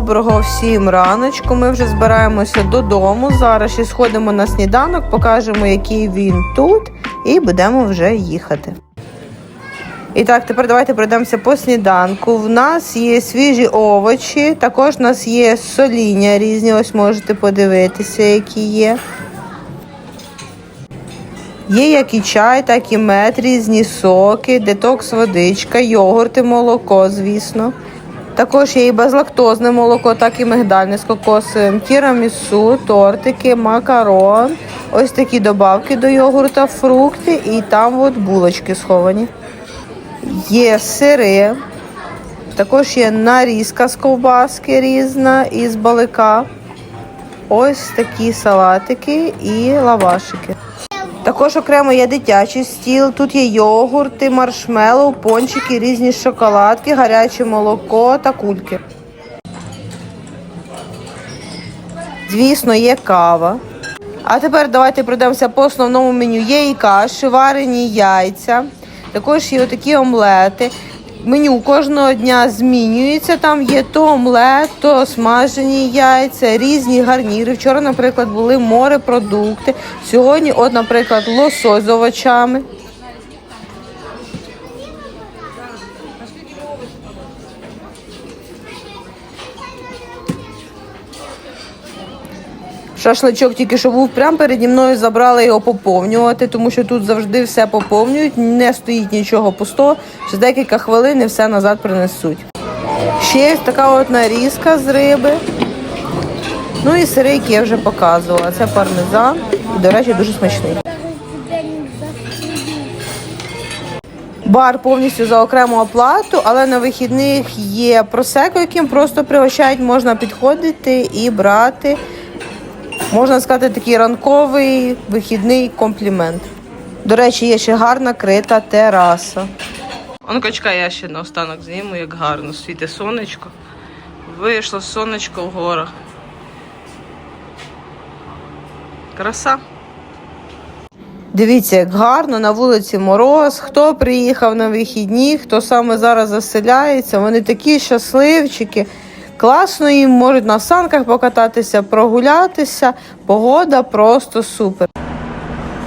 Доброго всім раночку. Ми вже збираємося додому. Зараз ще сходимо на сніданок, покажемо, який він тут, і будемо вже їхати. І так, тепер давайте пройдемося по сніданку. В нас є свіжі овочі, також в нас є соління різні, ось можете подивитися, які є. Є як і чай, так і мед, різні соки, детокс водичка, йогурти, молоко, звісно. Також є і безлактозне молоко, так і мигдальне з кокосовим, тірамісу, тортики, макарон, ось такі добавки до йогурта, фрукти і там от булочки сховані. Є сири, також є нарізка з ковбаски різна із балика. Ось такі салатики і лавашики. Також окремо є дитячий стіл. Тут є йогурти, маршмеллоу, пончики, різні шоколадки, гаряче молоко та кульки. Звісно, є кава. А тепер давайте пройдемося по основному меню. Є і каші, варені яйця. Також є отакі омлети. Меню кожного дня змінюється. Там є то омлет, то смажені яйця, різні гарніри. Вчора, наприклад, були морепродукти. Сьогодні, от, наприклад, лосось з овочами. Шашличок тільки що був прямо переді мною, забрали його поповнювати, тому що тут завжди все поповнюють, не стоїть нічого пустого. Через декілька хвилин і все назад принесуть. Ще є така от нарізка з риби. Ну і сири, які я вже показувала. Це пармезан. І, до речі, дуже смачний. Бар повністю за окрему оплату, але на вихідних є просеко, яким просто пригощають, можна підходити і брати. Можна сказати, такий ранковий вихідний комплімент. До речі, є ще гарна крита тераса. Онкочка я ще наостанок зніму, як гарно світить сонечко. Вийшло сонечко в горах. Краса. Дивіться, як гарно на вулиці Мороз. Хто приїхав на вихідні, хто саме зараз заселяється, вони такі щасливчики. Класно їм можуть на санках покататися, прогулятися. Погода просто супер.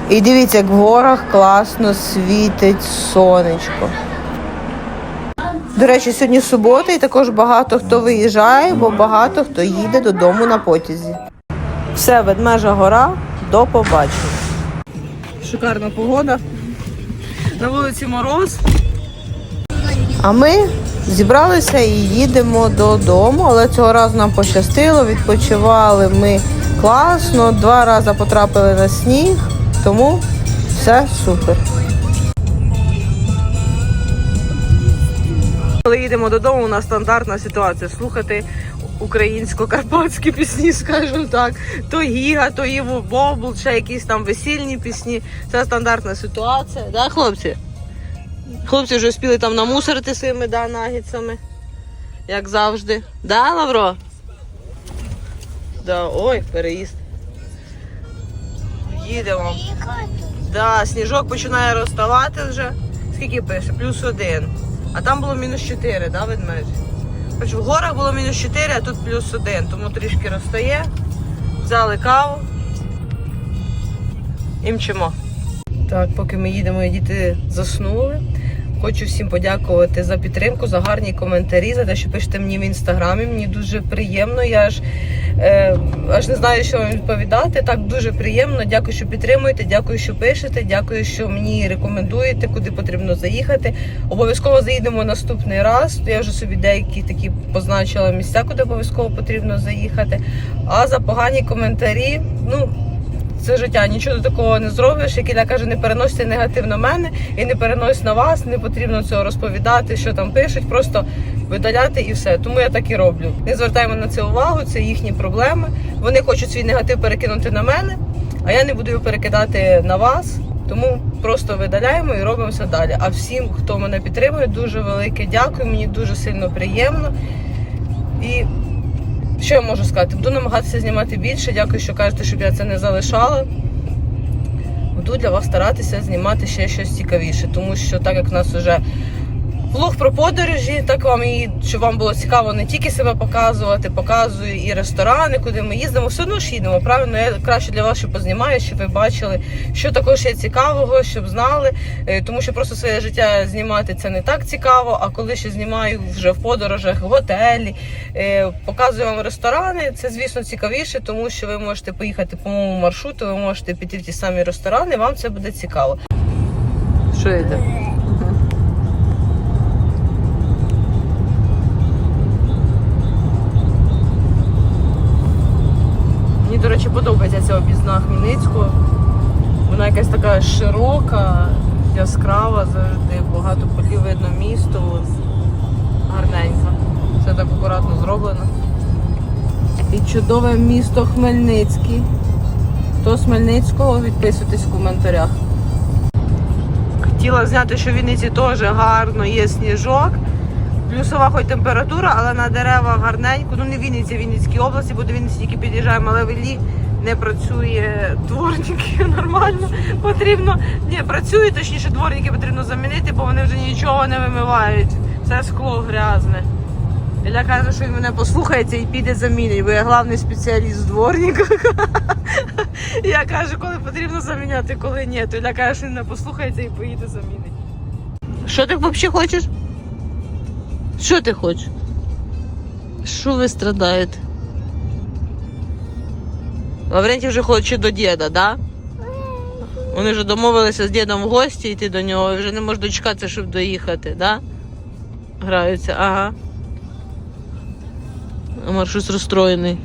І дивіться, як в горах класно світить сонечко. До речі, сьогодні субота і також багато хто виїжджає, бо багато хто їде додому на потязі. Все, ведмежа гора, до побачення. Шикарна погода. На вулиці Мороз. А ми зібралися і їдемо додому, але цього разу нам пощастило. Відпочивали ми класно, два рази потрапили на сніг, тому все супер. Коли їдемо додому, у нас стандартна ситуація слухати українсько-карпатські пісні, скажімо так. То Гіга, то Іво Бобл, ще якісь там весільні пісні. Це стандартна ситуація, да, хлопці? Хлопці вже встигли там намусорити своїми да, нагідцями, як завжди. Да, Лавро? Да, ой, переїзд. Їдемо. Да, сніжок починає розставати вже. Скільки пише? Плюс один. А там було мінус 4, да, ведмедь? Хоч в горах було мінус 4, а тут плюс один, тому трішки розстає. Взяли каву і мчимо. Так, поки ми їдемо, діти заснули. Хочу всім подякувати за підтримку, за гарні коментарі, за те, що пишете мені в інстаграмі. Мені дуже приємно. Я аж, е, аж не знаю, що вам відповідати. Так дуже приємно. Дякую, що підтримуєте, дякую, що пишете, дякую, що мені рекомендуєте, куди потрібно заїхати. Обов'язково заїдемо наступний раз. Я вже собі деякі такі позначила місця, куди обов'язково потрібно заїхати. А за погані коментарі, ну. Це життя, нічого такого не зробиш. Як Ілля каже, не переносьте негатив на мене і не перенось на вас. Не потрібно цього розповідати, що там пишуть, просто видаляти і все. Тому я так і роблю. Не звертаємо на це увагу, це їхні проблеми. Вони хочуть свій негатив перекинути на мене, а я не буду його перекидати на вас. Тому просто видаляємо і робимося далі. А всім, хто мене підтримує, дуже велике дякую. Мені дуже сильно приємно. І що я можу сказати? Буду намагатися знімати більше. Дякую, що кажете, щоб я це не залишала. Буду для вас старатися знімати ще щось цікавіше, тому що так як в нас вже Влог про подорожі, так вам і щоб вам було цікаво не тільки себе показувати, показую і ресторани, куди ми їздимо. Все одно ж їдемо. Правильно, я краще для вас, що познімаю, щоб ви бачили, що також є цікавого, щоб знали. Е, Тому що просто своє життя знімати це не так цікаво. А коли ще знімаю вже в подорожах, в готелі, е, показую вам ресторани, це звісно цікавіше, тому що ви можете поїхати по моєму маршруту, ви можете піти в ті самі ресторани, вам це буде цікаво. Що йде? Подобається ця об'їзна Хмельницького. Вона якась така широка, яскрава завжди, багато полів видно місто. Гарненька. Все так акуратно зроблено. І чудове місто Хмельницький. Хто з Хмельницького, відписуйтесь в коментарях. Хотіла зняти, що в Вінниці теж гарно є сніжок. Плюсова хоч температура, але на деревах гарненько. Ну не Вінниці, в Вінницькій області, бо до Вінниці тільки під'їжджаємо, але в Іллі не працює дворники нормально. Потрібно. Ні, працює, точніше, дворники потрібно замінити, бо вони вже нічого не вимивають. Це скло грязне. Ілля каже, що він мене послухається і піде замінить, бо я головний спеціаліст в дворниках. Я кажу, коли потрібно заміняти, коли ні. То Ілля каже, що він не послухається і поїде замінить. Що ти взагалі хочеш? Що ти хочеш? Що ви страдаєте? Лаврентій вже хоче до діда, да? Вони вже домовилися з дідом в гості йти до нього, вже не можуть дочекатися, щоб доїхати, да? Граються, ага. Маршрут розстроєний.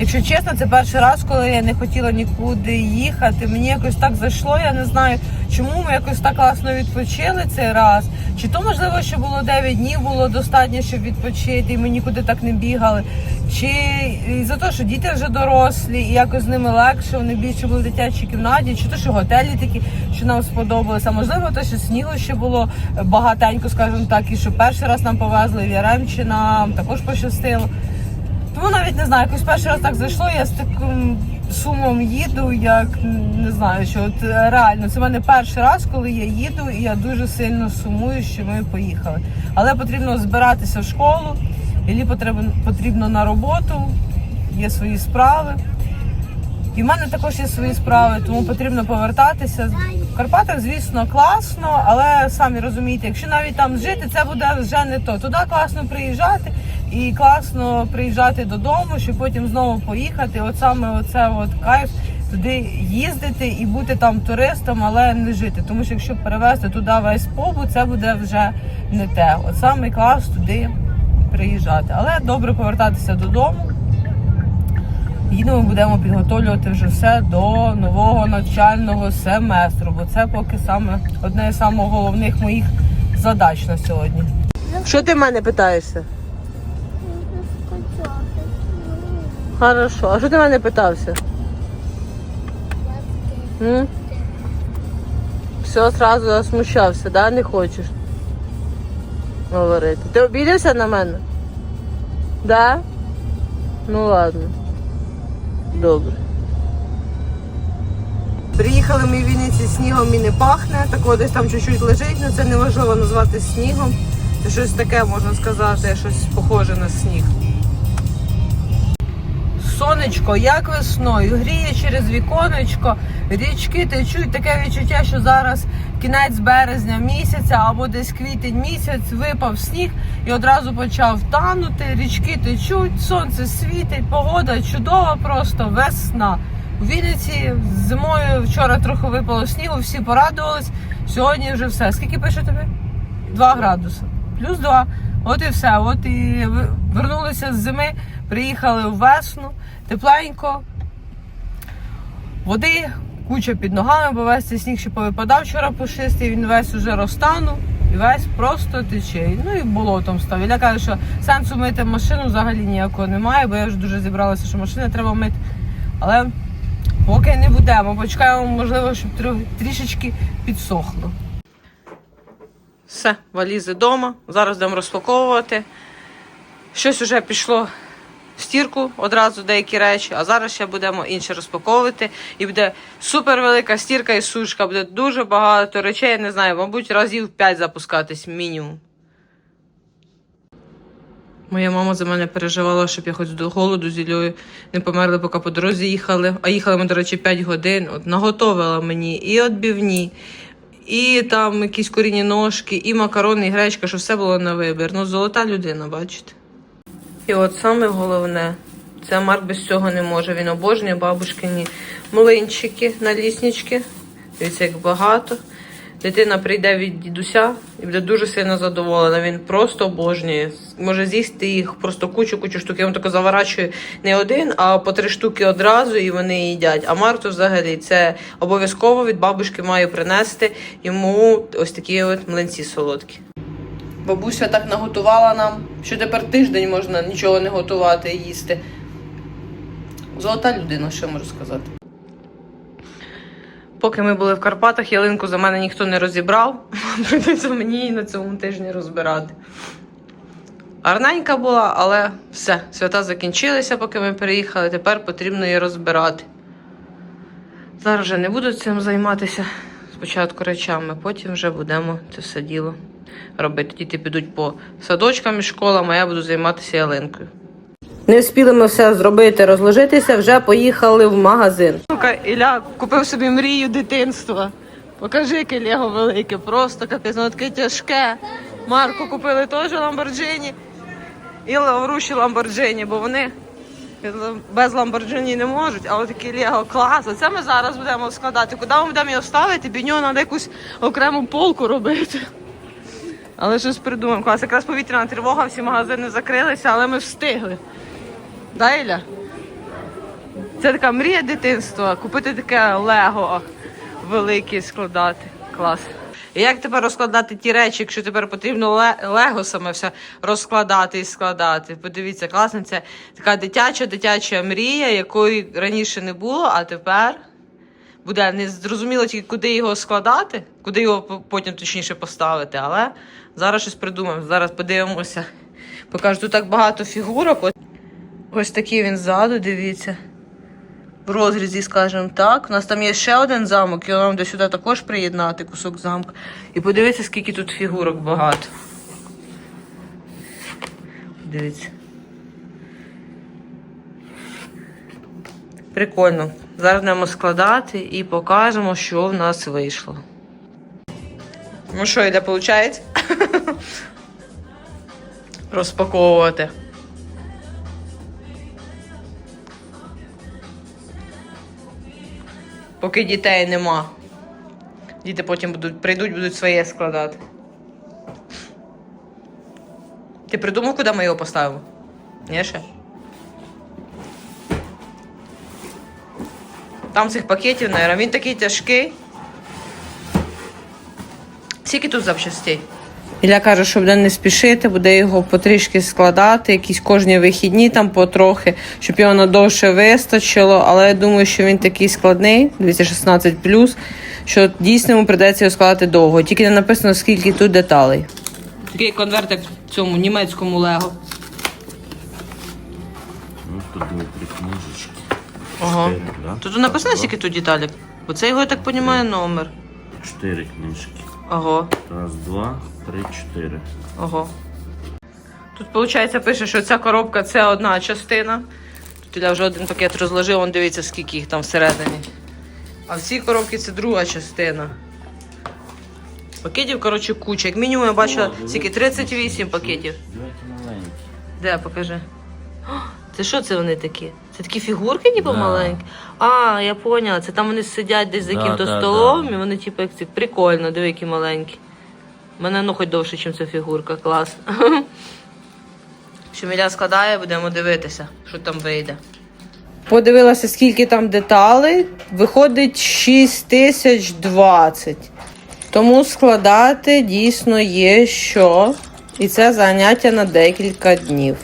Якщо чесно, це перший раз, коли я не хотіла нікуди їхати. Мені якось так зайшло, я не знаю, чому ми якось так класно відпочили цей раз. Чи то можливо, що було 9 днів, було достатньо, щоб відпочити, і ми нікуди так не бігали. Чи за те, що діти вже дорослі, і якось з ними легше, вони більше були в дитячій кімнаті, чи то, що готелі такі, що нам сподобалося. А можливо, те, що снігу ще було багатенько, скажімо так, і що перший раз нам повезли в Яремчі, нам також пощастило. Тому навіть не знаю, якось перший раз так зайшло, я з таким сумом їду, як не знаю, що от е, реально це в мене перший раз, коли я їду, і я дуже сильно сумую, що ми поїхали. Але потрібно збиратися в школу, Іллі потрібно, потрібно на роботу, є свої справи. І в мене також є свої справи, тому потрібно повертатися. В Карпатах, звісно, класно, але самі розумієте, якщо навіть там жити, це буде вже не то. Туди класно приїжджати і класно приїжджати додому, щоб потім знову поїхати. От саме оце от кайф туди їздити і бути там туристом, але не жити. Тому що якщо перевезти туди весь побут, це буде вже не те. От саме клас туди приїжджати. Але добре повертатися додому. Їдемо, будемо підготовлювати вже все до нового навчального семестру, бо це поки саме одне з головних моїх задач на сьогодні. Що ти в мене питаєшся? Хорошо. А що ти мене питався? М? Все, одразу засмущався, да? Не хочеш говорити. Ти обідався на мене? Да? Ну ладно. Добре. Приїхали ми в Вінниці снігом і не пахне, такого десь там чуть-чуть лежить, але це неможливо назвати снігом. Це щось таке, можна сказати, щось похоже на сніг. Сонечко, як весною, гріє через віконечко, річки течуть, таке відчуття, що зараз кінець березня місяця або десь квітень місяць випав сніг і одразу почав танути, річки течуть, сонце світить, погода чудова, просто весна. У Вінниці зимою вчора трохи випало снігу, всі порадувались. Сьогодні вже все. Скільки пише тобі? 2 градуси. Плюс 2. От і все. От і вернулися з зими, приїхали в весну, тепленько. Води, куча під ногами, бо весь цей сніг ще повипадав вчора пушистий, він весь уже розтанув і весь просто тече. Ну і болотом став. Іля каже, що сенсу мити машину взагалі ніякого немає, бо я вже дуже зібралася, що машину треба мити. Але поки не будемо, почекаємо, можливо, щоб трішечки підсохло. Все, валізи вдома. Зараз будемо розпаковувати. Щось вже пішло з стірку одразу деякі речі, а зараз ще будемо інше розпаковувати. І буде супер велика стірка і сушка. Буде дуже багато речей, я не знаю, мабуть, разів 5 запускатись мінімум. Моя мама за мене переживала, щоб я хоч до голоду з не померли, поки по дорозі їхали. А їхали ми, до речі, 5 годин. От наготовила мені і відбивні, і там якісь корінні ножки, і макарони, і гречка, що все було на вибір. Ну, золота людина, бачите. І от саме головне, це Марк без цього не може. Він обожнює бабушкині млинчики на ліснички. Дивіться, як багато. Дитина прийде від дідуся і буде дуже сильно задоволена. Він просто обожнює. Може з'їсти їх просто кучу-кучу штук. Я вам тако не один, а по три штуки одразу і вони їдять. А Марту взагалі це обов'язково від бабушки маю принести йому ось такі от млинці солодкі. Бабуся так наготувала нам, що тепер тиждень можна нічого не готувати і їсти. Золота людина, що можу сказати. Поки ми були в Карпатах, ялинку за мене ніхто не розібрав. Прийдеться мені її на цьому тижні розбирати. Гарненька була, але все, свята закінчилися, поки ми переїхали. Тепер потрібно її розбирати. Зараз вже не буду цим займатися. Спочатку речами, потім вже будемо це все діло робити. Діти підуть по садочкам і школам, а я буду займатися ялинкою. Не встигли ми все зробити, розложитися, вже поїхали в магазин. Ілля купив собі мрію дитинства. Покажи, яке Лего велике, просто капець, воно таке тяжке. Марку купили теж Ламборджині і Лавруші Ламборджині, бо вони без Ламборджині не можуть, а от такі Лего клас. Оце ми зараз будемо складати. Куди ми будемо його ставити? Бі нього треба якусь окрему полку робити. Але щось придумаємо. Клас, якраз повітряна тривога, всі магазини закрилися, але ми встигли. Да, Іля? Це така мрія дитинства. Купити таке Лего велике складати. Клас. І як тепер розкладати ті речі, якщо тепер потрібно Лего саме все розкладати і складати? Подивіться, класно, це така дитяча, дитяча мрія, якої раніше не було, а тепер буде не зрозуміло тільки, куди його складати, куди його потім точніше поставити. Але зараз щось придумаємо. Зараз подивимося. Покажу, тут так багато фігурок. От Ось такий він ззаду, дивіться. В розрізі, скажімо так. У нас там є ще один замок, його нам до сюди також приєднати, кусок замка. І подивіться, скільки тут фігурок багато. Дивіться. Прикольно. Зараз будемо складати і покажемо, що в нас вийшло. Ну що, йде, виходить? Розпаковувати. Поки дітей нема. Діти потім будуть, прийдуть, будуть своє складати. Ти придумав, куди ми його поставимо? Ні, ще? Там цих пакетів, наверное, він такий тяжкий. Скільки тут запчастей? Ілля каже, що буде не спішити, буде його потрішки складати, якісь кожні вихідні там потрохи, щоб його надовше вистачило. Але я думаю, що він такий складний, 216 що дійсно йому придеться його складати довго. Тільки не написано, скільки тут деталей. Такий конвертик в цьому німецькому лего. Ну, тут. Ага. Чотири, да? Тут написано, скільки тут деталей. Бо це його, я так розумію, номер. Чотири книжки. Ага. Раз, два, три, чотири. Ого. Тут, виходить, пише, що ця коробка це одна частина. Тут я вже один пакет розложив, он дивіться, скільки їх там всередині. А в цій коробці це друга частина. Пакетів, коротше, куча. Як мінімум я бачила, скільки 38 пакетів. Де, покажи. Це що це вони такі? Це такі фігурки, ніби Да. маленькі? А, я поняла. Це там вони сидять десь за Да, яким-то да, столом, да. і вони, типу, як ці прикольно, диви, які маленькі. У мене ну хоч довше, ніж ця фігурка, клас. Що Міля складає, будемо дивитися, що там вийде. Подивилася, скільки там деталей. Виходить 6020. Тому складати дійсно є що. І це заняття на декілька днів.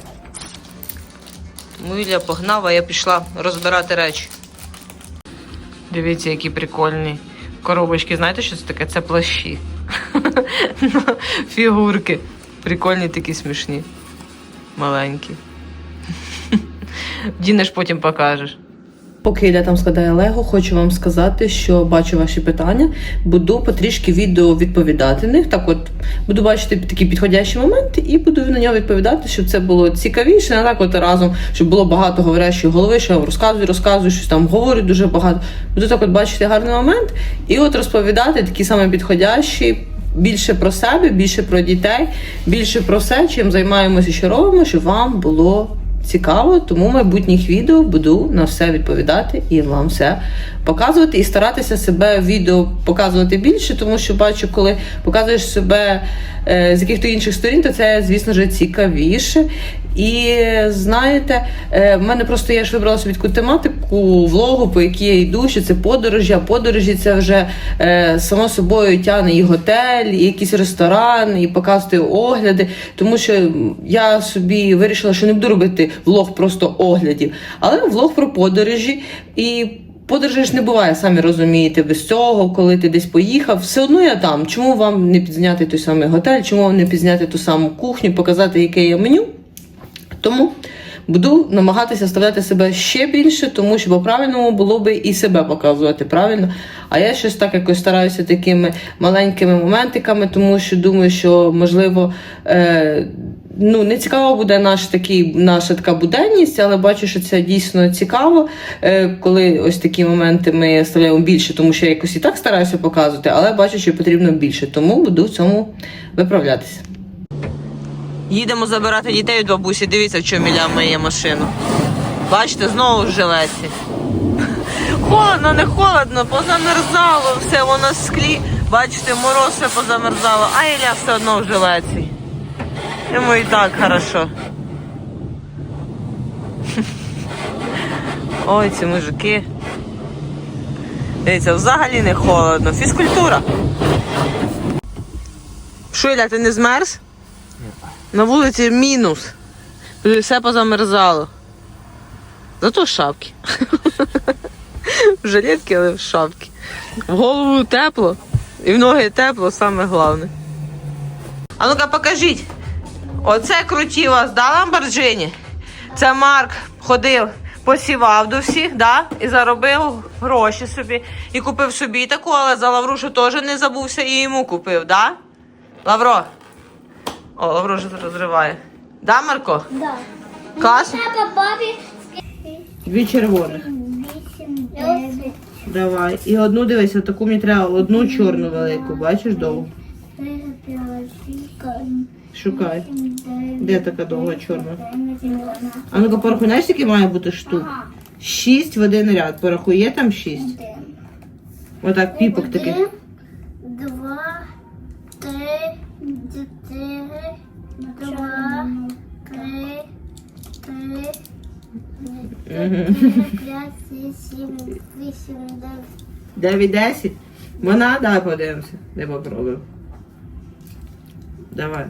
Ну, Ілля погнав, а я пішла розбирати речі. Дивіться, які прикольні коробочки. Знаєте, що це таке? Це плащі. Фігурки. Прикольні такі смішні. Маленькі. Вдінеш, потім покажеш. Поки Ілля там складає Лего, хочу вам сказати, що бачу ваші питання. Буду потрішки відео відповідати на них. Так, от буду бачити такі підходящі моменти і буду на нього відповідати, щоб це було цікавіше, не так от разом, щоб було багато говорящої голови, що я розказую, розказую, щось там говорю дуже багато. Буду так от бачити гарний момент і от розповідати такі саме підходящі. Більше про себе, більше про дітей, більше про все, чим займаємося, що робимо, щоб вам було цікаво. Тому майбутніх відео буду на все відповідати і вам все показувати. І старатися себе відео показувати більше, тому що бачу, коли показуєш себе е, з яких-то інших сторін, то це, звісно ж, цікавіше. І знаєте, е, в мене просто я ж вибрала собі таку тематику влогу, по якій я йду, що це подорожі, а подорожі це вже е, само собою тягне і готель, і якийсь ресторан, і показувати огляди. Тому що я собі вирішила, що не буду робити влог просто оглядів, але влог про подорожі. І подорожі ж не буває, самі розумієте, без цього, коли ти десь поїхав, все одно я там. Чому вам не підзняти той самий готель, чому вам не підзняти ту саму кухню, показати, яке є меню? Тому буду намагатися ставляти себе ще більше, тому що по-правильному було би і себе показувати правильно. А я щось так якось стараюся такими маленькими моментиками, тому що думаю, що можливо. Е- Ну, не цікаво буде наш такий, наша така буденність, але бачу, що це дійсно цікаво, е, коли ось такі моменти ми вставляємо більше, тому що я якось і так стараюся показувати, але бачу, що потрібно більше, тому буду в цьому виправлятися. Їдемо забирати дітей від бабусі. Дивіться, в чому Ілля миє машину. Бачите, знову в жилеті. Холодно, не холодно, позамерзало, все воно в склі. Бачите, мороз все позамерзало, а Ілля все одно в жилеті. Йому і так хорошо. Ой, ці мужики. Дивіться, взагалі не холодно. Фізкультура. Що, Ілля, ти не змерз? На вулиці мінус. Все позамерзало. Зато шапки. В жилетки, але в шапки. В голову тепло. І в ноги тепло, саме головне. А ну-ка покажіть. Оце круті вас, да, Ламборджині? Це Марк ходив, посівав до всіх, да? І заробив гроші собі. І купив собі таку, але за Лаврушу теж не забувся і йому купив, да? Лавро. О, Лавро вже розриває. Да, Марко? Да. Папі. Дві червоних. Давай. І одну дивись, таку мені треба одну чорну велику, бачиш довгу. Шукай. Де така довга чорна? А ну-ка порахуй, знаєш, скільки має бути штук? Шість в один ряд. Порахуй, є там шість? один. Отак, піпок. Один, два, три, чотири, два, три, три, п'ять, сім, вісім, дев'ять. Дев'ять, десять? Вона, давай подивимося. Де попробуємо. Давай.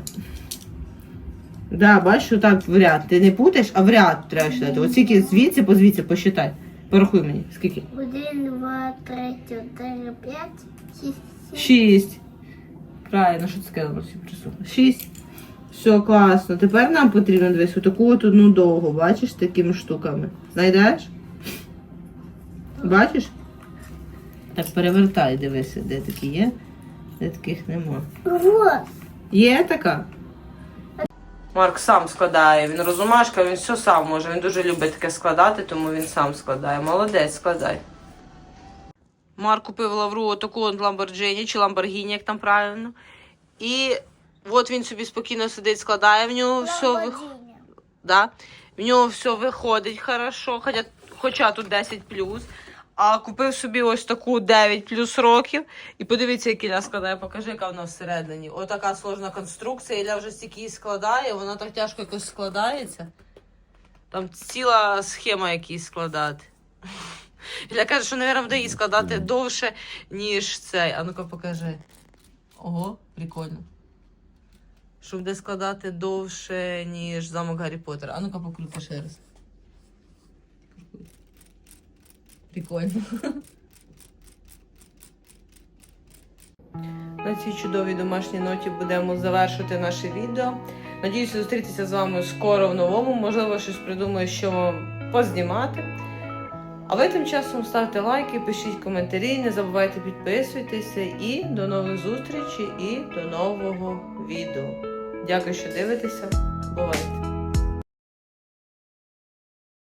Да, бачиш, отак в ряд. Ти не путаєш, а в ряд треба читати. От скільки звідси по звідси посчитай. Порахуй мені, скільки? Один, два, три, чотири, п'ять, шість. Шість. Правильно, що ти сказала, всі присутні. Шість. Все, класно. Тепер нам потрібно дивись отаку от одну довгу, бачиш, такими штуками. Знайдеш? Бачиш? Так перевертай, дивися, де такі є, де таких нема. Вот. Є така? Марк сам складає, він розумашка, він все сам може. Він дуже любить таке складати, тому він сам складає. Молодець, складай. Марк купив лавру таку от Ламборджині чи Ламборгіні, як там правильно. І от він собі спокійно сидить, складає, в нього все виходить. Да? В нього все виходить хорошо, хоча, хоча тут 10 плюс. А купив собі ось таку 9 плюс років. І подивіться, як Ілля складає, покажи, яка вона всередині. Отака сложна конструкція. Ілля вже стільки її складає, вона так тяжко якось складається. Там ціла схема якісь складати. Ілля каже, що, мабуть, буде її складати довше, ніж цей. А ну-ка покажи. Ого, прикольно. Що буде складати довше, ніж замок Гаррі Поттера. А ну-ка покрути ще раз. Прикольно. На цій чудовій домашній ноті будемо завершувати наше відео. Надіюся, зустрітися з вами скоро в новому. Можливо, щось придумаю, що вам познімати. А ви тим часом ставте лайки, пишіть коментарі, не забувайте підписуйтеся і до нових зустрічей і до нового відео. Дякую, що дивитеся. Бувайте!